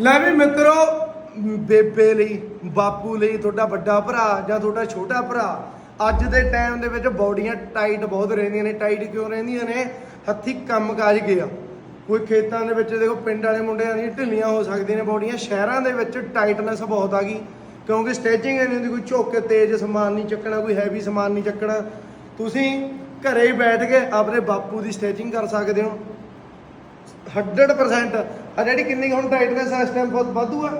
ਲੈ ਵੀ ਮਿੱਤਰੋ, ਬੇਬੇ ਲਈ, ਬਾਪੂ ਲਈ, ਤੁਹਾਡਾ ਵੱਡਾ ਭਰਾ ਜਾਂ ਤੁਹਾਡਾ ਛੋਟਾ ਭਰਾ, ਅੱਜ ਦੇ ਟਾਈਮ ਦੇ ਵਿੱਚ ਬਾਡੀਆਂ ਟਾਈਟ ਬਹੁਤ ਰਹਿੰਦੀਆਂ ਨੇ। ਟਾਈਟ ਕਿਉਂ ਰਹਿੰਦੀਆਂ ਨੇ? ਹੱਥੀ ਕੰਮ ਕਾਜ ਗਿਆ। ਕੋਈ ਖੇਤਾਂ ਦੇ ਵਿੱਚ, ਦੇਖੋ, ਪਿੰਡ ਵਾਲੇ ਮੁੰਡਿਆਂ ਦੀਆਂ ਢਿੱਲੀਆਂ ਹੋ ਸਕਦੀਆਂ ਨੇ ਬਾਡੀਆਂ। ਸ਼ਹਿਰਾਂ ਦੇ ਵਿੱਚ ਟਾਈਟਨੈਸ ਬਹੁਤ ਆ ਗਈ, ਕਿਉਂਕਿ ਸਟੈਚਿੰਗ ਨਹੀਂ ਹੁੰਦੀ, ਕੋਈ ਝੁੱਕ ਕੇ ਤੇਜ਼ ਸਮਾਨ ਨਹੀਂ ਚੱਕਣਾ, ਕੋਈ ਹੈਵੀ ਸਮਾਨ ਨਹੀਂ ਚੱਕਣਾ। ਤੁਸੀਂ ਘਰੇ ਹੀ ਬੈਠ ਕੇ ਆਪਣੇ ਬਾਪੂ ਦੀ ਸਟੈਚਿੰਗ ਕਰ ਸਕਦੇ ਹੋ। 100% ਆ ਡੈਡੀ ਕਿੰਨੀ ਕੁ ਹੁਣ ਟਾਈਟਨੈਸ ਆ ਇਸ ਟਾਈਮ ਬਹੁਤ ਵਾਧੂ ਆ।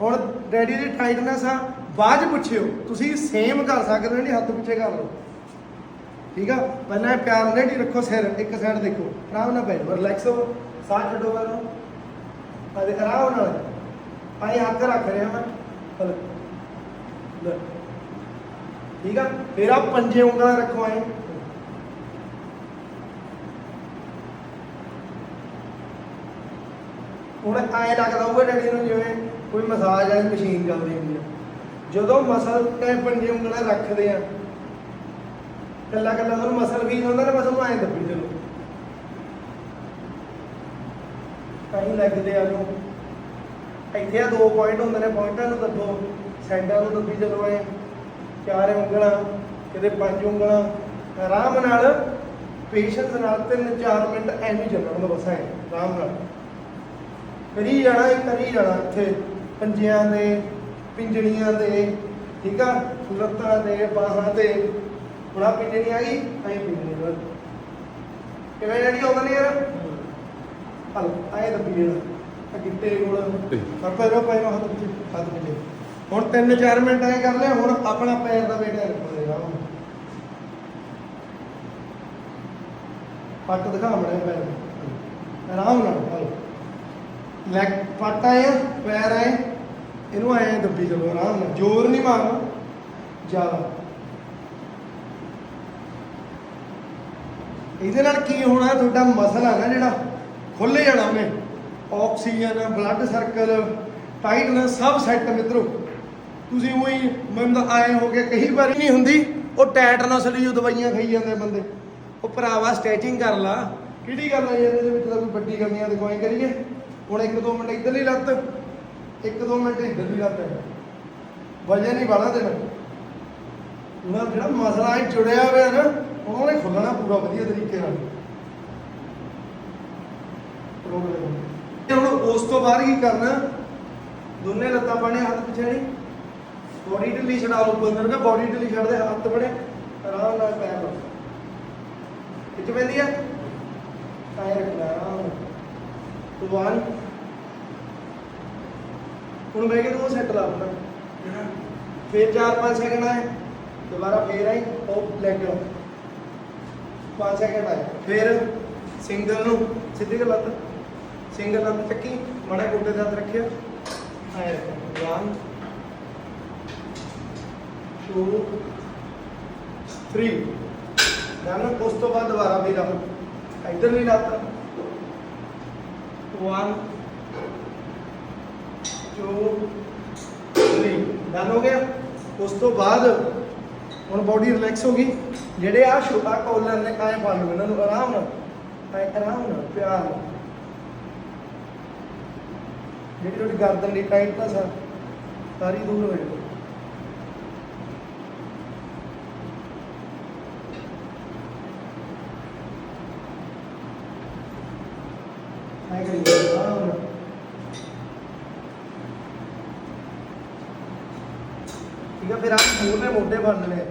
ਹੁਣ ਡੈਡੀ ਦੀ ਟਾਈਟਨੈਸ ਆ। ਬਾਅਦ 'ਚ ਪੁੱਛਿਓ। ਤੁਸੀਂ ਸੇਮ ਕਰ ਸਕਦੇ ਹੋ, ਨਹੀਂ ਹੱਥ ਪਿੱਛੇ ਕਰ ਲਓ। ਠੀਕ ਆ? ਪਹਿਲਾਂ ਇਹ ਪਿਆਰ ਨਾਲ ਡੈਡੀ ਰੱਖੋ ਸਿਰ। ਇੱਕ ਸਾਈਡ ਦੇਖੋ। ਆਰਾਮ ਨਾਲ ਬੈਠੋ। ਰਿਲੈਕਸ ਹੋ ਸਾਹ ਛੱਡੋ ਬਾਹਰ ਨੂੰ। ਆ ਆਰਾਮ ਨਾਲ। ਆਏ ਹੱਥ ਰੱਖ ਰਿਹਾ ਮੈਂ। ਠੀਕ ਆ? ਫਿਰ ਆ ਪੰਜੇ ਉਂਗਲਾਂ ਰੱਖੋ ਆਏ ਹੁਣ ਐ ਲੱਗਦਾ ਹੋਊਗਾ ਡੈਡੀ ਨੂੰ ਜਿਵੇਂ ਕੋਈ ਮਸਾਜ ਵਾਲੀ ਮਸ਼ੀਨ ਚੱਲਦੀ ਹੁੰਦੀ ਆ। ਜਦੋਂ ਮਸਲ ਤੇ ਪੰਜੇ ਉਂਗਲਾਂ ਰੱਖਦੇ ਆ ਕੱਲਾ ਕੱਲਾ ਉਹਨੂੰ ਮਸਲ ਵੀ ਹੁੰਦਾ ਨਾ, ਮਸਲ ਨੂੰ ਐ ਦੱਬੀ ਚਲੋ। ਕਹੀਂ ਲੱਗਦੇ ਆ ਨੂੰ ਇੱਥੇ ਆ ਦੋ ਪੁਆਇੰਟ ਹੁੰਦੇ ਨੇ ਪੁਆਇੰਟਾਂ ਨੂੰ ਦੱਬੋ। ਸੈਂਟਰ ਨੂੰ ਦੱਬੀ ਚਲੋ ਐ। ਚਾਰ ਉਂਗਲਾਂ, ਕਿਤੇ ਪੰਜ ਉਂਗਲਾਂ। ਆਰਾਮ ਨਾਲ ਪੇਸ਼ੈਂਸ ਨਾਲ ਤਿੰਨ ਚਾਰ ਮਿੰਟ ਐਵੇਂ ਹੀ ਚੱਲਣਾ ਹੁੰਦਾ ਬਸ ਐ, ਆਰਾਮ ਨਾਲ। ਕਰੀ ਜਾਣਾ ਇਹ ਕਰੀ ਜਾਣਾ ਇੱਥੇ। ਪੰਜਿਆਂ ਦੇ ਪਿੰਜਣੀਆਂ ਦੇ ਠੀਕ ਆ? ਲੱਤਾਂ ਦੇ ਬਾਹਾਂ ਤੇ ਹੁਣ ਆਹ ਪਿੰਜਣੀ ਆ ਗਈ ਐਂ ਪਿੰਜਣੀ ਨਾਲ ਕਿਵੇਂ ਜਿਹੜੀ ਆਉਂਦਾ ਨਹੀਂ ਯਾਰ ਹਲ ਐਂ ਜਿਹੜਾ ਆ ਗਿੱਟੇ ਕੋਲ। ਹੱਥ ਹੱਥ ਪਿੱਛੇ ਹੁਣ 3-4 ਮਿੰਟ ਐਂ ਕਰ ਲਿਆ ਹੁਣ ਆਪਣਾ ਪੈਰ ਦਾ ਵੇਟ ਰੱਖੋ ਦੇ ਰਾਮ ਪੱਟ ਦਿਖਾ ਮੜਿਆ ਪੈਰ ਆਰਾਮ ਨਾਲ ਹਲੋ। ਲੈਗ ਪੱਟ ਆਏ ਆ ਪੈਰ ਆਏ, ਇਹਨੂੰ ਐਂ ਦੱਬੀ ਚਲੋ ਆਰਾਮ ਨਾਲ, ਜ਼ੋਰ ਨਹੀਂ ਮਾਰਨਾ। ਜ਼ਿਆਦਾ। ਇਹਦੇ ਨਾਲ ਕੀ ਹੋਣਾ, ਤੁਹਾਡਾ ਮਸਲ ਆ ਨਾ ਜਿਹੜਾ ਖੁੱਲ ਜਾਣਾ ਉਹਨੇ। ਆਕਸੀਜਨ ਬਲੱਡ ਸਰਕਲ ਟਾਈਟਨੈਸ ਸਭ ਸੈੱਟ ਮਿੱਤਰੋ। ਤੁਸੀਂ ਉਹੀ, ਮੈਨੂੰ ਤਾਂ ਆਏ ਹੋ ਕੇ ਕਈ ਵਾਰੀ ਨਹੀਂ ਹੁੰਦੀ, ਉਹ ਟੈਟਨਸ ਲਈ ਉਹ ਦਵਾਈਆਂ ਖਾਈ ਜਾਂਦੇ ਬੰਦੇ। ਉਹ ਭਰਾਵਾ ਸਟ੍ਰੈਚਿੰਗ ਕਰ ਲਾ। ਕਿਹੜੀ ਗੱਲ ਹੈ ਯਾਰ ਇਹਦੇ ਵਿੱਚ ਤਾਂ ਕੋਈ ਵੱਡੀ ਕਮੀਆਂ ਦਿਖਾਈ ਕਰੀਏ। ਹੁਣ ਇੱਕ ਦੋ ਮਿੰਟ ਇੱਧਰਲੀ ਲੱਤ, ਇੱਕ ਦੋ ਮਿੰਟ ਇੱਧਰਲੀ ਲੱਤ ਵਜਨ ਹੀ ਵਾਲਾ ਦੇਣਾ ਉਹਨਾਂ ਜਿਹੜਾ ਮਸਲਾ ਹੈ ਜੁੜਿਆ ਹੋਇਆ ਨਾ, ਉਹਨਾਂ ਨੇ ਖੁੱਲਣਾ ਪੂਰਾ ਵਧੀਆ ਤਰੀਕੇ ਨਾਲ। ਤੇ ਹੁਣ ਉਸ ਤੋਂ ਬਾਅਦ ਕੀ ਕਰਨਾ? ਦੋਨੇ ਲੱਤਾਂ ਪਾਣੇ ਹੱਥ ਪਿੱਛੇ ਨਹੀਂ। ਬੋਡੀ ਢਿੱਲੀ ਛਡਾ ਲਓ ਬੰਦਰ ਨਾ ਬੋਡੀ ਢਿੱਲੀ ਛੱਡਦੇ ਹੱਥ ਬੜੇ ਆਰਾਮ ਨਾਲ ਪੈਰ ਰੱਖੋ। ਕਿੱਥੇ ਪੈਂਦੀ ਆ? ਪੈਰ ਰੱਖਣਾ ਆਰਾਮ ਨਾਲ। ਹੁਣ ਮੈਂ ਕਿਹਾ ਤੂੰ ਸੈੱਟ ਲਾ ਆਪਣਾ ਫਿਰ 4-5 ਸੈਕਿੰਡ ਆਏ, ਦੁਬਾਰਾ ਫੇਰ ਆਈ, ਉਹ ਲੈਗ 5 ਸੈਕਿੰਡ ਆਏ। ਫਿਰ ਸਿੰਗਲ ਨੂੰ ਸਿੱਧੀ ਕਰ ਲੱਤ ਸਿੰਗਲ ਲੱਤ ਚੱਕੀ, ਮਾੜਾ ਗੋਡੇ ਦਾ ਹੱਥ ਰੱਖਿਆ। ਆਏ ਵਨ 2 3 ਦਨ ਉਸ ਤੋਂ ਬਾਅਦ ਦੁਬਾਰਾ ਵੀ ਰੱਖ ਇੱਧਰ ਵੀ ਲੱਤ। 1 2 3 ਡਨ ਹੋ ਗਿਆ। ਉਸ ਤੋਂ ਬਾਅਦ ਹੁਣ ਬਾਡੀ ਰਿਲੈਕਸ ਹੋ ਗਈ। ਜਿਹੜੇ ਆ ਛੋਟਾ ਕੋਲਰ ਨੇ ਕਾਇ ਪਾ ਲਓ ਇਹਨਾਂ ਨੂੰ ਆਰਾਮ ਨਾਲ, ਐ ਆਰਾਮ ਨਾਲ, ਪਿਆਰ ਨਾਲ। ਜਿਹੜੀ ਤੁਹਾਡੀ ਗਰਦਨ ਦੀ ਟਾਈਟਨੈਸ ਆ ਸਾਰੀ ਦੂਰ ਹੋ ਜਾਊਗੀ ਐ ਕਰੀ ਆਰਾਮ ਨਾਲ ਠੀਕ ਆ ਫਿਰ ਆਪ ਮੂਹਰੇ ਮੋਢੇ ਬਣਨੇ ਨੇ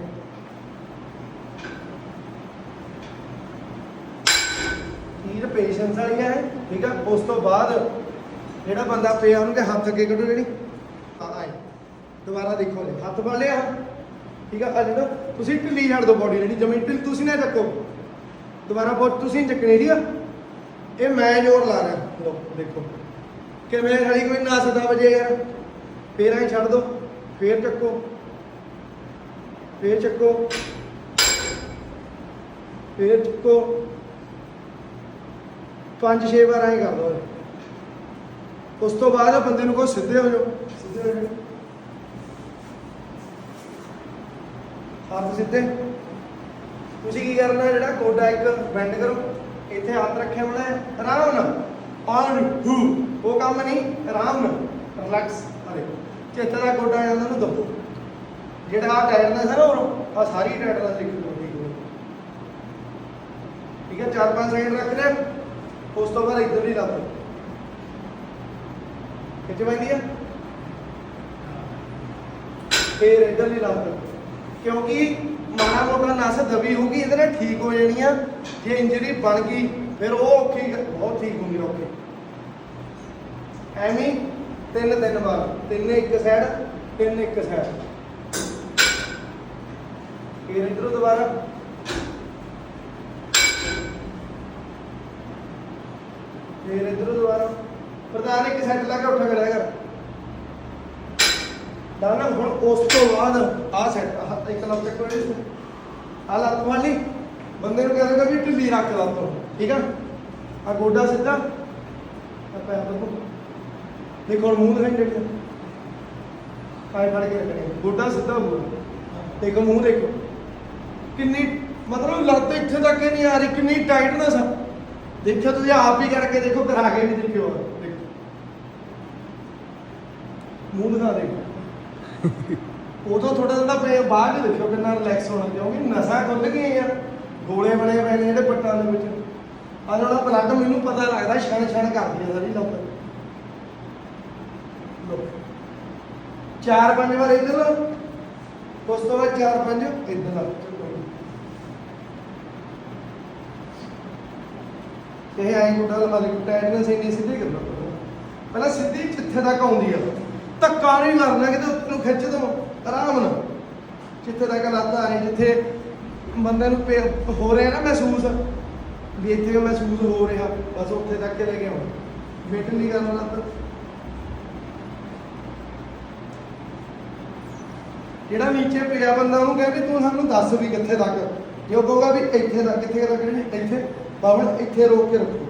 ਤੀਰ ਪੇਸ਼ੈਂਸ ਵਾਲੀ ਹੈ ਠੀਕ ਆ? ਉਸ ਤੋਂ ਬਾਅਦ ਜਿਹੜਾ ਬੰਦਾ ਪਿਆ ਉਹਨੂੰ ਕਿ ਹੱਥ ਅੱਗੇ ਕੱਢੋ ਜਿਹੜੀ। ਆਏ। ਦੁਬਾਰਾ ਦੇਖੋ ਲੈ ਹੱਥ ਫੜ ਲਿਆ। ਠੀਕ ਆ? ਅੱਜ ਨਾ ਤੁਸੀਂ ਢਿੱਲੀ ਛੱਡ ਦਿਓ ਬੋਡੀ ਜਿਹੜੀ, ਜਮੀਨ ਢਿੱਲ ਤੁਸੀਂ ਨਾ ਚੱਕੋ। ਦੁਬਾਰਾ ਬਹੁਤ ਤੁਸੀਂ ਨੀ ਚੱਕਣੀ ਠੀਕ ਆ। ਇਹ ਮੈਂ ਜ਼ੋਰ ਲਾ ਰਿਹਾ। ਲੋ ਦੇਖੋ। ਕਿਵੇਂ ਸਾਡੀ ਕੋਈ ਨਸ ਦਾ ਵਜੇ ਯਾਰ। ਫੇਰ ਐਂ ਛੱਡ ਦੋ। ਫੇਰ ਚੱਕੋ। ਫੇਰ ਚੱਕੋ। ਫੇਰ ਚੱਕੋ। ਪੰਜ, ਛੇ ਵਾਰ ਐਂ ਕਰ ਲਓ। ਉਸ ਤੋਂ ਬਾਅਦ ਬੰਦੇ ਨੂੰ ਕਹੋ ਸਿੱਧੇ ਹੋ ਜਾਓ। ਸਿੱਧੇ ਹੋ ਜਾਓ। ਹੱਥ ਸਿੱਧੇ। ਤੁਸੀਂ ਕੀ ਕਰਨਾ, ਜਿਹੜਾ ਗੋਡਾ ਇੱਕ ਬੈਂਡ ਕਰੋ, ਇੱਥੇ ਹੱਥ ਰੱਖਿਆ ਹੋਣਾ ਆਰਾਮ ਨਾਲ। ਔਨ ਹੂ ਉਹ ਕੰਮ ਨਹੀਂ, ਆਰਾਮ ਨਾਲ। ਰਿਲੈਕਸ ਅਰੇ। ਚਿੱਤ ਦਾ ਗੋਡਾ ਜਾਂਦਾ ਨੂੰ ਦੱਬੋ। ਜਿਹੜਾ ਆ ਟਾਇਰਨੈਸ ਹੈ ਨਾ ਉਹ ਆ ਸਾਰੀ ਟਾਇਰਨੈਸ ਲਿਖ ਲਓ ਠੀਕ ਠੀਕ ਹੈ, ਚਾਰ ਪੰਜ ਸੈਕਿੰਡ ਰੱਖ ਲਿਆ ਉਸ ਤੋਂ ਬਾਅਦ ਇੱਧਰ ਹੀ ਲੱਤ ਖਿੱਚ ਪੈਂਦੀ ਆ। ਫੇਰ ਇੱਧਰ ਹੀ ਲੱਤ ਕਿਉਂਕਿ ਮਾੜਾ ਮੋਟਾ ਨਸ ਦਬੀ ਹੋਊਗੀ, ਇਹਦੇ ਨਾਲ ਠੀਕ ਹੋ ਜਾਣੀ ਆ। ਜੇ ਇੰਜਰੀ ਬਣ ਗਈ, ਫਿਰ ਉਹ ਔਖੀ ਬਹੁਤ ਠੀਕ ਹੁੰਦੀ ਔਖੀ ਐਵੇਂ ਹੀ ਤਿੰਨ ਤਿੰਨ ਵਾਰ, ਤਿੰਨ ਇੱਕ ਸਾਈਡ ਤਿੰਨ ਇੱਕ ਸਾਈਡ ਫਿਰ ਇਧਰੋਂ ਦੁਬਾਰਾ। ਫਿਰ ਇਧਰੋਂ ਦੁਬਾਰਾ। ਪ੍ਰਧਾਨ ਇੱਕ ਸਾਈਡ ਲਾ ਕੇ ਉੱਠ ਕਰਿਆ ਕਰ। ਦਾਨਾ ਹੁਣ ਉਸ ਤੋਂ ਬਾਅਦ ਆ ਸੈੱਟ, ਆਹ ਇੱਕ ਲੱਤ ਚੱਕੋ ਇਹਦੇ ਆ ਲੱਤ ਵਾਲੀ ਬੰਦੇ ਨੂੰ ਕਹਿੰਦਾ ਵੀ ਢਿੱਲੀ ਰੱਖ ਲੱਤ ਨੂੰ, ਠੀਕ ਆ? ਆ ਗੋਡਾ ਸਿੱਧਾ। ਆ ਪੈਰ ਦੇਖੋ ਦੇਖੋ, ਹੁਣ ਮੂੰਹ ਦਿਖਾਈ ਦੇਖੋ ਆਏ ਫੜ ਕੇ ਰੱਖਣੇ ਗੋਡਾ ਸਿੱਧਾ ਹੋਊਗਾ ਦੇਖੋ, ਮੂੰਹ ਦੇਖੋ। ਕਿੰਨੀ ਮਤਲਬ ਲੱਤ ਇੱਥੇ ਤੱਕ ਹੀ ਨਹੀਂ ਆ ਰਹੀ ਕਿੰਨੀ ਟਾਈਟਨੈਸ ਆ। ਦੇਖਿਓ ਤੁਸੀਂ ਆਪ ਵੀ ਕਰਕੇ ਦੇਖੋ ਕਰਾ ਕੇ ਵੀ ਦੇਖਿਓ ਦੇਖੋ। ਮੂੰਹ ਦਿਖਾ ਦੇਖੋ ਉਦੋਂ ਥੋੜਾ ਜਿਹਾ ਪਏ ਬਾਅਦ ਚ ਦੇਖਿਓ ਕਿੰਨਾ ਰਿਲੈਕਸ ਹੋਣਾ ਕਿਉਂਕਿ ਨਸਾਂ ਖੁੱਲ ਗਈਆਂ ਆ ਗੋਲੇ ਬਣੇ ਪਏ ਨੇ ਜਿਹੜੇ ਪੱਟਾਂ ਦੇ ਵਿੱਚ। ਆ ਜਿਹੜਾ ਬਲੱਡ ਮੈਨੂੰ ਪਤਾ ਲੱਗਦਾ ਛਣ ਛਣ ਕਰਦੀ ਆ ਸਾਰੀ ਲੱਤ। ਚਾਰ ਪੰਜ ਵਾਰ ਇੱਧਰ ਉਸ ਤੋਂ ਬਾਅਦ ਚਾਰ ਪੰਜ ਇੱਧਰ ਲਓ। ਇਹ ਆਈ ਗੁੱਡਾ ਲਮਾ ਦੇ ਟਾਈਟਨੈਸ ਇੰਨੀ ਸਿੱਧੀ ਕਰਨਾ। ਪਹਿਲਾਂ ਸਿੱਧੀ ਜਿੱਥੇ ਤੱਕ ਆਉਂਦੀ ਆ। ਧੱਕਾ ਨਹੀਂ ਮਾਰਨਾ ਕਿਤੇ ਉੱਤੇ ਖਿੱਚ ਦੋ, ਆਰਾਮ ਨਾਲ। ਜਿੱਥੇ ਤੱਕ ਲੱਤ ਆ ਜਿੱਥੇ ਬੰਦੇ ਨੂੰ ਹੋ ਰਿਹਾ ਨਾ ਮਹਿਸੂਸ, ਵੀ ਇੱਥੇ ਮਹਿਸੂਸ ਹੋ ਰਿਹਾ, ਬਸ ਉੱਥੇ ਤੱਕ ਲੈ ਕੇ ਆਉਣਾ। ਵੇਟ ਨਹੀਂ ਕਰਨਾ ਲੱਤ। ਜਿਹੜਾ ਨੀਚੇ ਪਿਆ ਬੰਦਾ ਉਹਨੂੰ ਕਹੇ ਵੀ ਤੂੰ ਸਾਨੂੰ ਦੱਸ ਵੀ ਕਿੱਥੇ ਤੱਕ। ਜੇ ਉਹ ਕਹੂਗਾ ਵੀ ਇੱਥੇ ਤੱਕ, ਕਿੱਥੇ ਤੱਕ ਰੱਖਣੀ ਇੱਥੇ ਬਾਵਣ ਇੱਥੇ ਰੋਕ ਕੇ ਰੱਖੋ।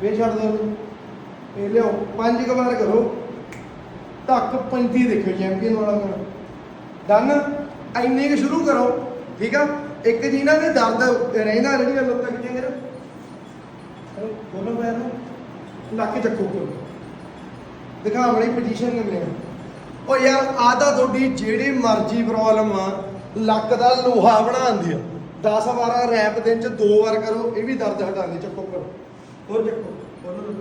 ਫੇਰ ਛੱਡ ਦਿਓ ਉਹਨੂੰ। ਇਹ ਲਿਓ ਪੰਜ ਕੁ ਵਾਰ ਕਰੋ। ਧੱਕ 35 ਦੇਖਿਓ ਚੈਂਪੀਅਨ ਵਾਲਾ ਮੇਰਾ ਡਨ ਇੰਨੇ ਕੁ ਸ਼ੁਰੂ ਕਰੋ। ਠੀਕ ਆ? ਇੱਕ ਜਿਨ੍ਹਾਂ ਦੇ ਦਰਦ ਰਹਿੰਦਾ ਜਿਹੜੀਆਂ ਲੱਤਾਂ ਕਿੰਨੀਆਂ ਨੇ ਬੋਲੋ ਪੈਰ ਨੂੰ ਲੱਕ ਚੱਕੋ ਕੋਲ ਦਿਖਾ ਬੜੀ ਪੋਜੀਸ਼ਨ ਕਿੰਨੇ ਆ। ਉਹ ਯਾਰ ਆਦਾ ਤੁਹਾਡੀ ਜਿਹੜੀ ਮਰਜ਼ੀ ਪ੍ਰੋਬਲਮ ਆ। ਲੱਕ ਦਾ ਲੋਹਾ ਬਣਾਉਂਦੀ ਆ। 10 12 ਰੈਪ ਦਿਨ ਚ ਦੋ ਵਾਰ ਕਰੋ, ਇਹ ਵੀ ਦਰਦ ਹਟਾਉਂਦੀ ਚੱਕੋ ਕਰੋ ਹੋਰ ਚੱਕੋ ਬੋਲੋ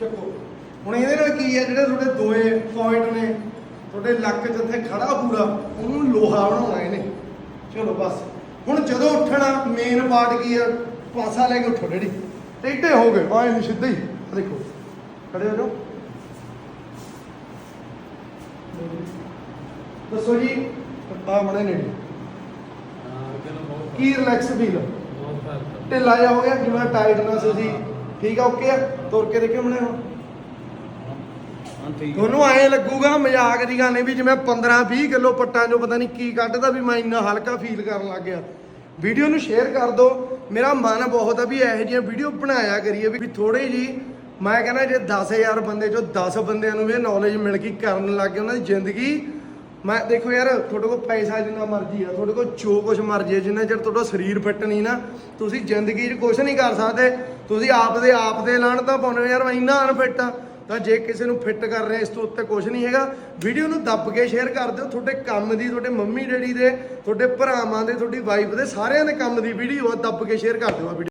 ਚੱਕੋ। ਹੁਣ ਇਹਦੇ ਨਾਲ ਕੀ ਹੈ, ਜਿਹੜੇ ਤੁਹਾਡੇ ਦੋਏ ਪੁਆਇੰਟ ਨੇ, ਤੁਹਾਡੇ ਲੱਕ ਜਿੱਥੇ ਖੜਾ ਪੂਰਾ ਉਹਨੂੰ ਲੋਹਾ ਬਣਾਉਣਾ ਇਹਨੇ। ਚਲੋ ਬਸ। ਹੁਣ ਜਦੋਂ ਉੱਠਣਾ ਮੇਨ ਪਾਰਟ ਕੀ ਹੈ ਪਾਸਾ ਲੈ ਕੇ ਉੱਠੋ, ਡੈਡੀ। ਟੇਢੇ ਹੋ ਗਏ ਆਏ ਨਹੀਂ ਸਿੱਧੇ ਹੀ ਦੇਖੋ। ਖੜੇ ਹੋ ਜਾਓ। ਦੱਸੋ ਜੀ ਆ ਮਣੇ ਨੇ। ਕੀ ਰਿਲੈਕਸ ਫੀਲ ਢਿੱਲਾ ਜਿਹਾ ਹੋ ਗਿਆ, ਜਿਵੇਂ ਟਾਈਟਨੈਸ ਸੀ ਠੀਕ ਆ ਓਕੇ ਆ? ਤੁਰ ਕੇ ਦੇਖਿਓ ਮਣੇ ਹੁਣ। ਤੁਹਾਨੂੰ ਐਂ ਲੱਗੂਗਾ ਮਜ਼ਾਕ ਦੀ ਗੱਲ ਨਹੀਂ ਵੀ ਜਿਵੇਂ 15 20 ਕਿਲੋ ਪੱਟਾਂ ਚੋਂ ਪਤਾ ਨਹੀਂ ਕੀ ਕੱਢਦਾ ਵੀ ਮੈਂ ਇੰਨਾ ਹਲਕਾ ਫੀਲ ਕਰਨ ਲੱਗ ਗਿਆ। ਵੀਡੀਓ ਨੂੰ ਸ਼ੇਅਰ ਕਰ ਦਿਓ। ਮੇਰਾ ਮਨ ਬਹੁਤ ਆ ਵੀ ਇਹੋ ਜਿਹੀਆਂ ਵੀਡੀਓ ਬਣਾਇਆ ਕਰੀਏ ਵੀ ਥੋੜੀ ਜੀ ਮੈਂ ਕਹਿੰਦਾ ਜੇ 10000 ਬੰਦੇ ਚੋਂ 10 ਬੰਦਿਆਂ ਨੂੰ ਵੀ ਇਹ ਨੌਲੇਜ ਮਿਲ ਗਈ, ਕਰਨ ਲੱਗ ਗਏ ਉਹਨਾਂ ਦੀ ਜ਼ਿੰਦਗੀ ਮੈਂ ਦੇਖੋ ਯਾਰ, ਤੁਹਾਡੇ ਕੋਲ ਪੈਸਾ ਜਿੰਨਾ ਮਰਜ਼ੀ ਆ, ਤੁਹਾਡੇ ਕੋਲ ਜੋ ਕੁਝ ਮਰਜ਼ੀ ਆ, ਜਿੰਨਾ ਚਿਰ ਤੁਹਾਡਾ ਸਰੀਰ ਫਿੱਟ ਨਹੀਂ ਨਾ, ਤੁਸੀਂ ਜ਼ਿੰਦਗੀ 'ਚ ਕੁਝ ਨਹੀਂ ਕਰ ਸਕਦੇ। ਤੁਸੀਂ ਆਪ ਦੇ ਆਪ ਦੇ ਲਾਣ ਤਾਂ ਪਾਉਣੇ ਯਾਰ, ਮੈਂ ਇੰਨਾ ਅਨਫਿੱਟ ਆ। ਤਾਂ ਜੇ ਕਿਸੇ ਨੂੰ ਫਿੱਟ ਕਰ ਰਿਹਾ ਇਸ ਤੋਂ ਉੱਤੇ ਕੁਝ ਨਹੀਂ ਹੈਗਾ। ਵੀਡੀਓ ਨੂੰ ਦੱਬ ਕੇ ਸ਼ੇਅਰ ਕਰ ਦਿਓ, ਤੁਹਾਡੇ ਕੰਮ ਦੀ, ਤੁਹਾਡੇ ਮੰਮੀ ਡੈਡੀ ਦੇ, ਤੁਹਾਡੇ ਭਰਾਵਾਂ ਦੇ, ਤੁਹਾਡੀ ਵਾਈਫ ਦੇ ਸਾਰਿਆਂ ਦੇ ਕੰਮ ਦੀ ਵੀਡੀਓ ਆ, ਦੱਬ ਕੇ ਸ਼ੇਅਰ ਕਰ ਦਿਓ ਆ ਵੀਡੀਓ।